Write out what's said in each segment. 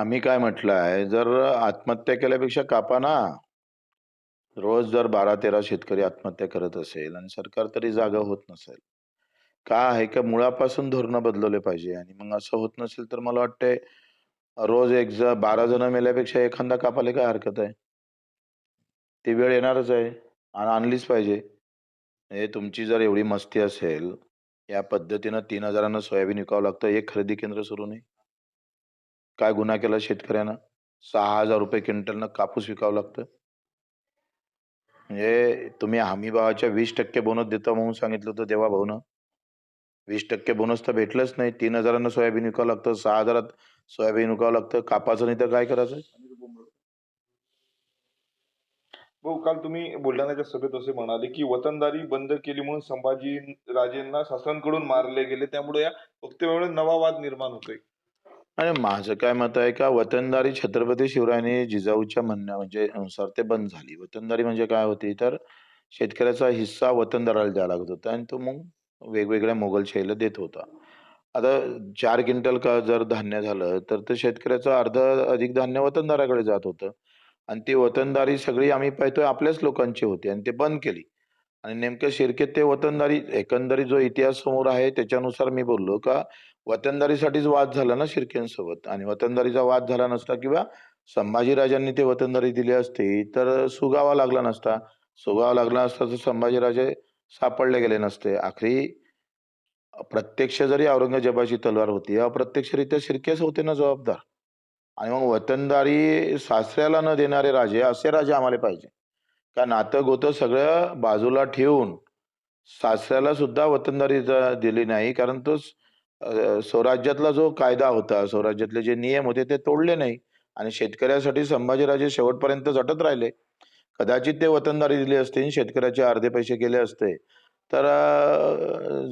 आम्ही काय म्हटलं आहे, जर आत्महत्या केल्यापेक्षा कापा ना. रोज जर 12-13 शेतकरी आत्महत्या करत असेल आणि सरकार तरी जागा होत नसेल. का आहे का मुळापासून धोरणं बदलवले पाहिजे आणि मग असं होत नसेल तर मला वाटतंय रोज एक ज 12 जण मेल्यापेक्षा एखादा कापाले काय हरकत आहे? ती वेळ येणारच आहे आणि आणलीच पाहिजे. हे तुमची जर एवढी मस्ती असेल, या पद्धतीनं तीन हजारांना सोयाबीन विकावं लागतं, एक खरेदी केंद्र सुरू नाही. काय गुन्हा केला शेतकऱ्यानं? ₹6000 क्विंटलनं कापूस विकावं लागतं. म्हणजे तुम्ही हमीभावाच्या 20% बोनस देतो म्हणून सांगितलं होतं देवा भाऊनं वीस टक्के बोनस तर भेटलंच नाही. तीन हजारानं सोयाबीन विकावं लागतं, सहा हजारात सोयाबीन विकावं लागतं. कापायचं नाही तर काय करायचं? भाऊ काल तुम्ही बुलढाण्याच्या सभेत असे म्हणाले, की वतनदारी बंद केली म्हणून संभाजी राजेंना शासनाकडून मारले गेले. त्यामुळे या वक्तव्यामुळे नवा वाद निर्माण होतोय. आणि माझं काय मत आहे का वतनदारी छत्रपती शिवरायाने जिजाऊच्या म्हणण्या म्हणजे नुसार ते बंद झाली. वतनदारी म्हणजे काय होती तर शेतकऱ्याचा हिस्सा वतनदाराला द्यावा लागत होता आणि तो मग वेगवेगळ्या मोगलशाहीला देत होता. आता चार क्विंटल का जर धान्य झालं, तर ते शेतकऱ्याचं अर्धं अधिक धान्य वतनदाराकडे जात होतं आणि ती वतनदारी सगळी आम्ही पाहतोय आपल्याच लोकांची होती आणि ते बंद केली. आणि नेमकं शिर्केत ते वतनदारी एकंदरीत जो इतिहास समोर आहे त्याच्यानुसार मी बोललो का वतनदारीसाठीच वाद झाला ना शिर्केंसोबत आणि वतनदारीचा वाद झाला नसता किंवा संभाजीराजांनी ते वतनदारी दिली असती, तर सुगावा लागला नसता. सुगावा लागला असता तर संभाजीराजे सापडले गेले नसते. आखरी प्रत्यक्ष जरी औरंगजेबाची तलवार होती, अप्रत्यक्षरित्या शिर्केच होते ना जबाबदार. आणि मग वतनदारी सासऱ्याला न देणारे राजे, असे राजे आम्हाला पाहिजे. का नातं-गोतं सगळं बाजूला ठेवून सासऱ्याला सुद्धा वतनदारी दिली नाही. कारण तो स्वराज्यातला जो कायदा होता, स्वराज्यातले जे नियम होते ते तोडले नाही आणि शेतकऱ्यासाठी संभाजीराजे शेवटपर्यंत झटत राहिले. कदाचित ते वतनदारी दिली असती आणि शेतकऱ्याचे अर्धे पैसे गेले असते, तर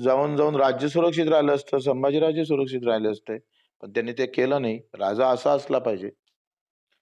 जाऊन-जाऊन राज्य सुरक्षित राहिलं असतं, संभाजीराजे सुरक्षित राहिले असते. पण त्यांनी ते केलं नाही. राजा असा असला पाहिजे.